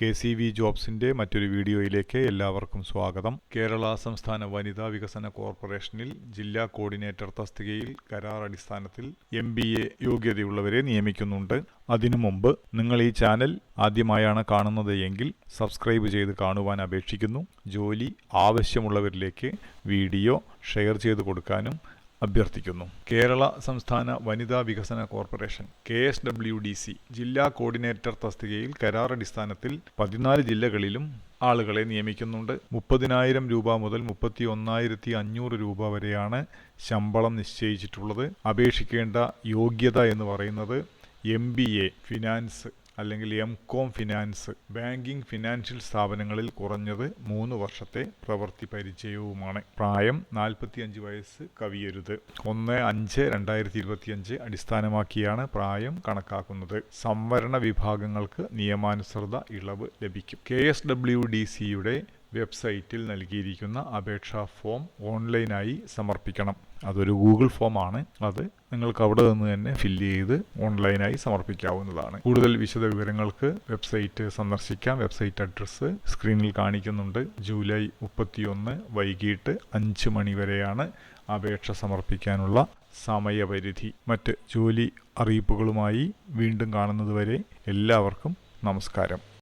K C V ജോബ്സിന്റെ മറ്റൊരു വീഡിയോയിലേക്ക് എല്ലാവർക്കും സ്വാഗതം. കേരള സംസ്ഥാന വനിതാ വികസന കോർപ്പറേഷനിൽ ജില്ലാ കോർഡിനേറ്റർ തസ്തികയിൽ കരാർ അടിസ്ഥാനത്തിൽ എം ബി എ യോഗ്യതയുള്ളവരെ നിയമിക്കുന്നുണ്ട്. അതിനു മുമ്പ് നിങ്ങൾ ഈ ചാനൽ ആദ്യമായാണ് കാണുന്നത് എങ്കിൽ സബ്സ്ക്രൈബ് ചെയ്ത് കാണുവാൻ അപേക്ഷിക്കുന്നു. ജോലി ആവശ്യമുള്ളവരിലേക്ക് വീഡിയോ ഷെയർ ചെയ്ത് കൊടുക്കാനും അഭ്യർത്ഥിക്കുന്നു. കേരള സംസ്ഥാന വനിതാ വികസന corporation K S W D C ജില്ലാ കോർഡിനേറ്റർ തസ്തികയിൽ കരാറടിസ്ഥാനത്തിൽ പതിനാല് ജില്ലകളിലും ആളുകളെ നിയമിക്കുന്നുണ്ട്. മുപ്പതിനായിരം രൂപ മുതൽ മുപ്പത്തി ഒന്നായിരത്തി അഞ്ഞൂറ് രൂപ വരെയാണ് ശമ്പളം നിശ്ചയിച്ചിട്ടുള്ളത്. അപേക്ഷിക്കേണ്ട യോഗ്യത എന്ന് പറയുന്നത് എം ബി എ ഫിനാൻസ് അല്ലെങ്കിൽ M com finance banking financial സ്ഥാപനങ്ങളിൽ കുറഞ്ഞത് മൂന്ന് വർഷത്തെ പ്രവൃത്തി പരിചയവുമാണ്. പ്രായം നാൽപ്പത്തിയഞ്ച് വയസ്സ് കവിയരുത്. ഒന്ന് അഞ്ച് രണ്ടായിരത്തി ഇരുപത്തിയഞ്ച് അടിസ്ഥാനമാക്കിയാണ് പ്രായം കണക്കാക്കുന്നത്. സംവരണ വിഭാഗങ്ങൾക്ക് നിയമാനുസൃത ഇളവ് ലഭിക്കും. കെ എസ് ഡബ്ല്യു ഡി സിയുടെ വെബ്സൈറ്റിൽ നൽകിയിരിക്കുന്ന അപേക്ഷാ ഫോം ഓൺലൈനായി സമർപ്പിക്കണം. അതൊരു ഗൂഗിൾ ഫോം ആണ് അത് നിങ്ങൾക്ക് അവിടെ നിന്ന് തന്നെ ഫില്ല് ചെയ്ത് ഓൺലൈനായി സമർപ്പിക്കാവുന്നതാണ്. കൂടുതൽ വിശദ വിവരങ്ങൾക്ക് വെബ്സൈറ്റ് സന്ദർശിക്കാം. വെബ്സൈറ്റ് അഡ്രസ്സ് സ്ക്രീനിൽ കാണിക്കുന്നുണ്ട്. ജൂലൈ മുപ്പത്തിയൊന്ന് വൈകിട്ട് അഞ്ച് മണി വരെയാണ് അപേക്ഷ സമർപ്പിക്കാനുള്ള സമയപരിധി. മറ്റ് ജോലി അറിയിപ്പുകളുമായി വീണ്ടും കാണുന്നതുവരെ എല്ലാവർക്കും നമസ്കാരം.